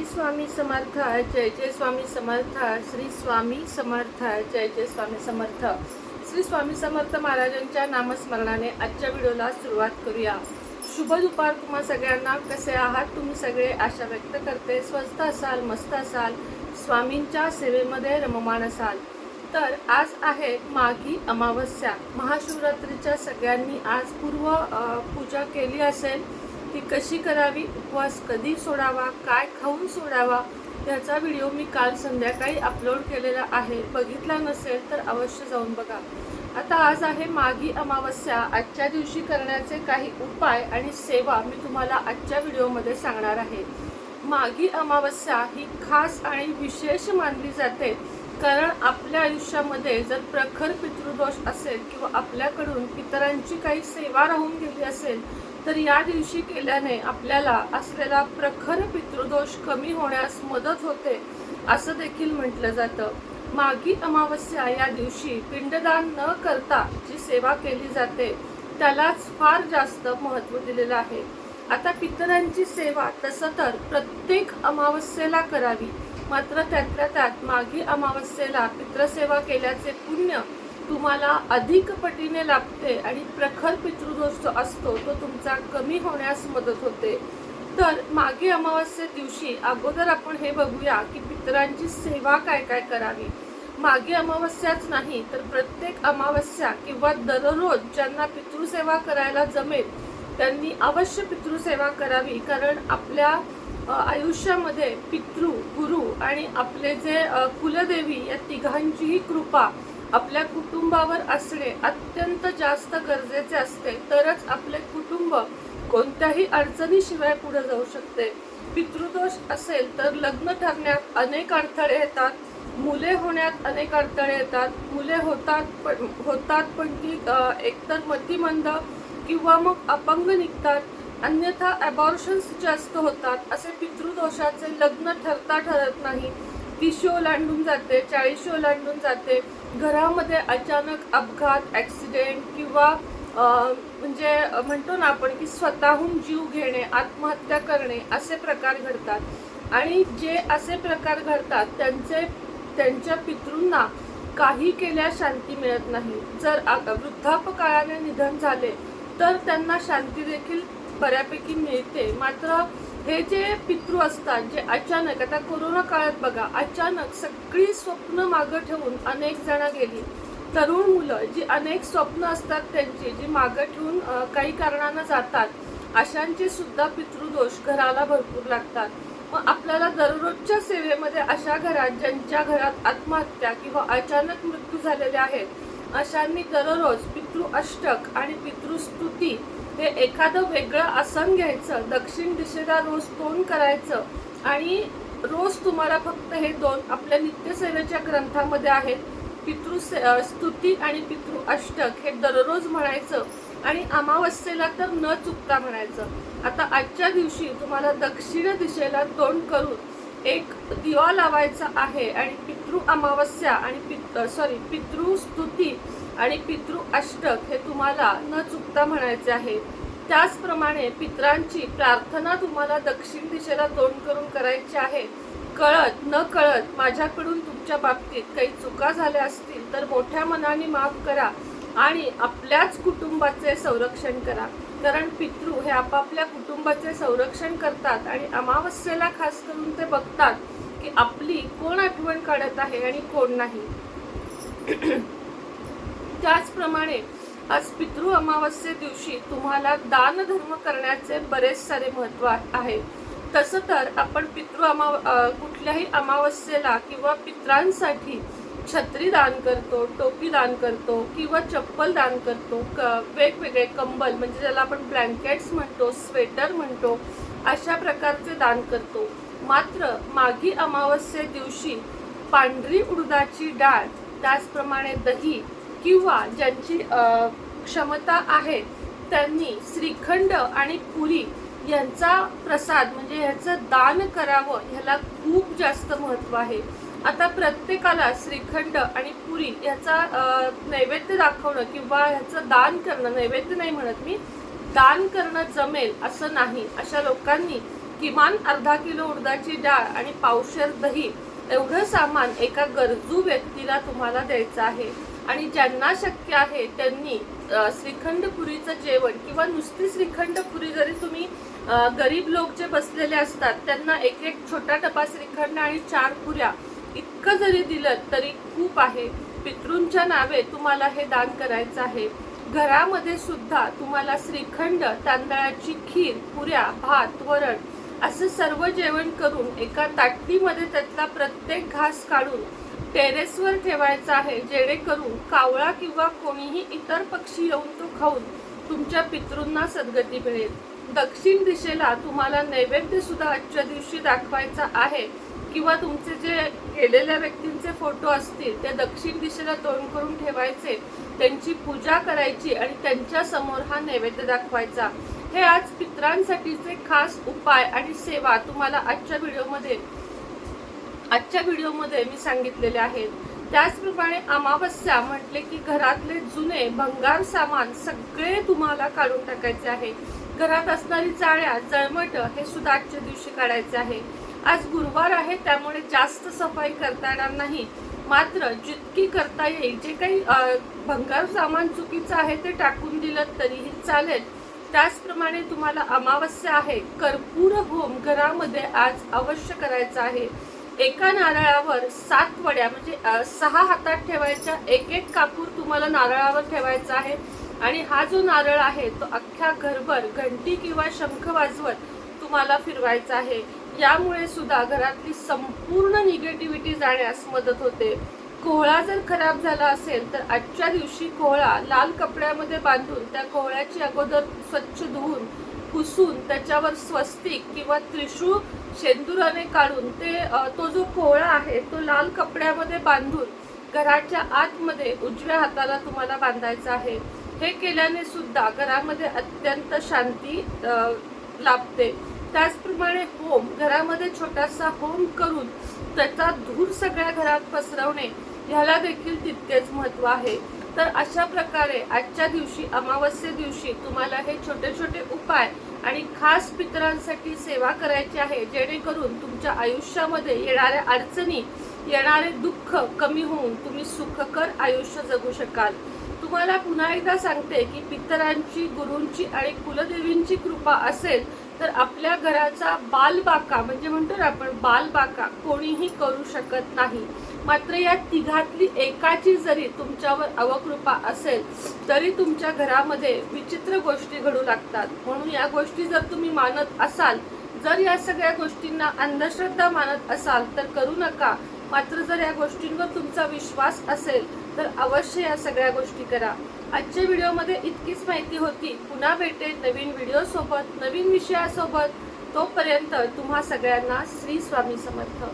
श्री स्वामी समर्थ जय जय स्वामी समर्थ श्री स्वामी समर्थ जय जय स्वामी समर्थ. श्री स्वामी समर्थ महाराजांच्या नामस्मरणाने आजच्या व्हिडिओला सुरुवात करूया. शुभ दुपार तुम्हा सगळ्यांना. कसे आहात तुम्ही सगळे? आशा व्यक्त करते. स्वस्त असाल मस्त असाल. स्वामींच्या सेवेमध्ये रममाण असाल. तर आज आहे माघी अमावस्या. महाशिवरात्रीच्या सगळ्यांनी आज पूर्व पूजा केली असेल. ती कशी करावी उपवास कधी सोडावा काय खाऊन सोडावा याचा व्हिडिओ मी काल संध्याकाळी अपलोड केलेला आहे. बघितला नसेल तर अवश्य जाऊन बघा. आता आज आहे माघी अमावस्या. आजच्या दिवशी करण्याचे काही उपाय आणि सेवा मी तुम्हाला आजच्या व्हिडिओमध्ये सांगणार आहे. माघी अमावस्या ही खास आणि विशेष मानली जाते. कारण आपल्या आयुष्यामध्ये जर प्रखर पितृदोष असेल किंवा आपल्याकडून पितरांची काही सेवा राहून गेली असेल तर या दिवशी केल्याने आपल्याला असलेला प्रखर पितृदोष कमी होण्यास मदत होते असं देखील म्हटलं जातं. मागी अमावस्या या दिवशी पिंडदान न करता जी सेवा केली जाते त्यालाच फार जास्त महत्त्व दिलेलं आहे. आता पितरांची सेवा तसं तर प्रत्येक अमावस्येला करावी मात्र त्यातल्या त्यात मागी अमावस्येला पित्रसेवा केल्याचे पुण्य तुम्हाला अधिक पटीने लाभते आणि प्रखर पितृदोष जो असतो तो तुमचा कमी होण्यास मदत होते. तर मागे अमावस्ये दिवशी अगोदर आपण हे बघूया की पितरांची सेवा काय काय करावी. मागे अमावस्याच नाही तर प्रत्येक अमावस्या किंवा दररोज ज्यांना पितृसेवा करायला जमेल त्यांनी अवश्य पितृसेवा करावी कारण आपल्या आयुष्यामध्ये पितृ गुरु आणि आपले जे कुलदेवी या तिघांचीही कृपा आपल्या कुटुंबावर असणे अत्यंत जास्त गरजेचे असते. तरच आपले कुटुंब कोणत्याही अडचणीशिवाय पुढे जाऊ शकते. पितृदोष असेल तर लग्न ठरण्यात अनेक अडथळे येतात. मुले होण्यात अनेक अडथळे येतात. मुले होतात पण होतात पण ती एकतर मतिमंद किंवा मग अपंग निघतात. अन्यथा ॲबॉर्शन्स जास्त होतात असे पितृदोषाचे लग्न ठरता ठरत नाही. तीसशे ओलांडून जाते चाळीसशे ओलांडून जाते. घरामध्ये अचानक अपघात ॲक्सिडेंट किंवा म्हणजे म्हणतो ना आपण की स्वतःहून जीव घेणे आत्महत्या करणे असे प्रकार घडतात. आणि जे असे प्रकार घडतात त्यांचे त्यांच्या पितृंना काही केल्यास शांती मिळत नाही. जर आता वृद्धापकाळाने निधन झाले तर त्यांना शांती देखील बऱ्यापैकी मिळते. मात्र हे जे पितृ असतात जे अचानक आता कोरोना काळात बघा अचानक सगळी स्वप्न मागं ठेवून अनेक जण गेली. तरुण मुलं जी अनेक स्वप्न असतात त्यांची जी मागं ठेवून काही कारणानं जातात अशांचे सुद्धा पितृदोष घराला भरपूर लागतात. मग आपल्याला दररोजच्या सेवेमध्ये अशा घरात ज्यांच्या घरात आत्महत्या किंवा अचानक मृत्यू झालेले आहेत अशांनी दररोज पितृ अष्टक आणि पितृस्तुती हे एखादं वेगळं आसन घ्यायचं दक्षिण दिशेला रोज तोंड करायचं आणि रोज तुम्हाला फक्त हे दोन आपल्या नित्यसेवेच्या ग्रंथामध्ये आहेत. पितृ स्तुती आणि पितृ अष्टक हे दररोज म्हणायचं आणि अमावस्येला तर न चुकता म्हणायचं. आता आजच्या दिवशी तुम्हाला दक्षिण दिशेला तोंड करून एक दिवा लावायचा आहे आणि पितृ अमावस्या आणि पित सॉरी पितृ स्तुती आणि पितृ अष्टक हे तुम्हाला न चुकता म्हणायचे आहे. त्याचप्रमाणे पितरांची प्रार्थना तुम्हाला दक्षिण दिशेला तोंड करून करायची आहे. कळत न कळत माझ्याकडून तुमच्या बाबतीत काही चुका झाल्या असतील तर मोठ्या मनाने माफ करा आणि आपल्याच कुटुंबाचे संरक्षण करा. कारण पितृ हे आपापल्या कुटुंबाचे संरक्षण करतात आणि अमावस्येला खास करून ते बघतात की आपली कोण आठवण काढत आहे आणि कोण नाही. त्याचप्रमाणे आज पितृ अमावस्ये दिवशी तुम्हाला दानधर्म करण्याचे बरेच सारे महत्त्व आहे. तसं तर आपण पितृ अमाव कुठल्याही अमावस्येला किंवा पित्रांसाठी छत्री दान करतो टोपी दान करतो किंवा चप्पल दान करतो क वेगवेगळे कंबल म्हणजे ज्याला आपण ब्लँकेट्स म्हणतो स्वेटर म्हणतो अशा प्रकारचे दान करतो. मात्र मागी अमावस्ये दिवशी पांढरी उडदाची डाळ त्याचप्रमाणे दही किंवा ज्यांची क्षमता आहे त्यांनी श्रीखंड आणि पुरी यांचा प्रसाद म्हणजे ह्याचं दान करावं ह्याला खूप जास्त महत्त्व आहे. आता प्रत्येकाला श्रीखंड आणि पुरी ह्याचा नैवेद्य दाखवणं किंवा ह्याचं दान करणं नैवेद्य नाही म्हणत मी दान करणं जमेल असं नाही. अशा लोकांनी किमान अर्धा किलो उडदाची डाळ आणि पावशेर दही एवढं सामान एका गरजू व्यक्तीला तुम्हाला द्यायचं आहे. आणि ज्यांना शक्य आहे त्यांनी श्रीखंडपुरीचं श्रीखंड पुरीचं जेवण किंवा नुसती श्रीखंड पुरी जरी तुम्ही गरीब लोक जे बसलेले असतात त्यांना एक एक छोटा डबा श्रीखंड आणि चार पुऱ्या इतकं जरी दिलं तरी खूप आहे. पितृंच्या नावे तुम्हाला हे दान करायचं आहे. घरामध्ये सुद्धा तुम्हाला श्रीखंड तांदळाची खीर पुऱ्या भात वरण असं सर्व जेवण करून एका ताटलीमध्ये त्यातला प्रत्येक घास काढून टेरेसवर ठेवायचा आहे जेणेकरून कावळा किंवा कोणीही इतर पक्षी येऊन तो खाऊन तुमच्या पितृंना सद्गती मिळेल. दक्षिण दिशेला तुम्हाला नैवेद्य सुद्धा आजच्या दिवशी दाखवायचा आहे किंवा तुमचे जे गेलेल्या व्यक्तींचे फोटो असतील ते दक्षिण दिशेला तोंड करून ठेवायचे त्यांची पूजा करायची आणि त्यांच्यासमोर हा नैवेद्य दाखवायचा. हे आज पित्रांसाठीचे खास उपाय आणि सेवा तुम्हाला आजच्या व्हिडिओमध्ये आजच्या व्हिडिओमध्ये मी सांगितलेले आहेत त्याचप्रमाणे अमावस्या म्हटले की घरातले जुने भंगार सामान सगळे तुम्हाला काढून टाकायचे आहे. घरात असणारी जाळ्या जळमट हे सुद्धा आजच्या दिवशी काढायचे आहे. आज गुरुवार आहे त्यामुळे जास्त सफाई करता येणार नाही. मात्र जितकी करता येईल जे काही भंगार सामान चुकीचं आहे ते टाकून दिलं तरीही चालेल. त्याचप्रमाणे तुम्हाला अमावस्या आहे कर्पूर होम घरामध्ये आज अवश्य करायचा आहे. एका नारळावर सात वड्या म्हणजे सहा हातात ठेवायच्या एक एक कापूर तुम्हाला नारळावर ठेवायचा आहे. आणि हा जो नारळ आहे तो अख्ख्या घरभर घंटी किंवा शंख वाजवत तुम्हाला फिरवायचा आहे. यामुळे सुद्धा घरातली संपूर्ण निगेटिव्हिटी जाण्यास मदत होते. कोहळा जर खराब झाला असेल तर आजच्या दिवशी कोहळा लाल कपड्यामध्ये बांधून त्या कोहळ्याची अगोदर स्वच्छ धुवून पुसून त्याच्यावर स्वस्तिक किंवा त्रिशूळ शेंदुराने काढून ते तो जो कोळा आहे तो लाल कपड्यामध्ये बांधून घराच्या आतमध्ये उजव्या हाताला तुम्हाला बांधायचा आहे. हे केल्याने सुद्धा घरामध्ये अत्यंत शांती लाभते. त्याचप्रमाणे होम घरामध्ये छोटासा होम करून त्याचा धूर सगळ्या घरात पसरवणे ह्याला देखील तितकेच महत्त्व आहे. तर अशा प्रकारे आजच्या दिवशी अमावस्ये दिवशी तुम्हाला हे छोटे छोटे उपाय आणि खास पितरांसाठी सेवा करायची आहे जेणेकरून तुमच्या आयुष्यामध्ये येणाऱ्या अडचणी येणारे दुःख कमी होऊन तुम्ही सुखकर आयुष्य जगू शकाल. तुम्हाला पुन्हा एकदा सांगते की पितरांची गुरूंची आणि कुलदेवींची कृपा असेल तर आपल्या घराचा बालबाका म्हणजे म्हणतो ना आपण बालबाका कोणीही करू शकत नाही. मात्र या तिघातली एकाची जरी तुमच्यावर अवकृपा असेल तरी तुमच्या घरामध्ये विचित्र गोष्टी घडू लागतात. म्हणून या गोष्टी जर तुम्ही मानत असाल जर या सगळ्या गोष्टींना अंधश्रद्धा मानत असाल तर करू नका. मात्र जर या गोष्टींवर तुमचा विश्वास असेल तर अवश्य या सगळ्या गोष्टी करा. आजच्या व्हिडिओमध्ये इतकीच माहिती होती. पुन्हा भेटेल नवीन व्हिडिओसोबत नवीन विषयासोबत. तोपर्यंत तुम्हा सगळ्यांना श्री स्वामी समर्थ.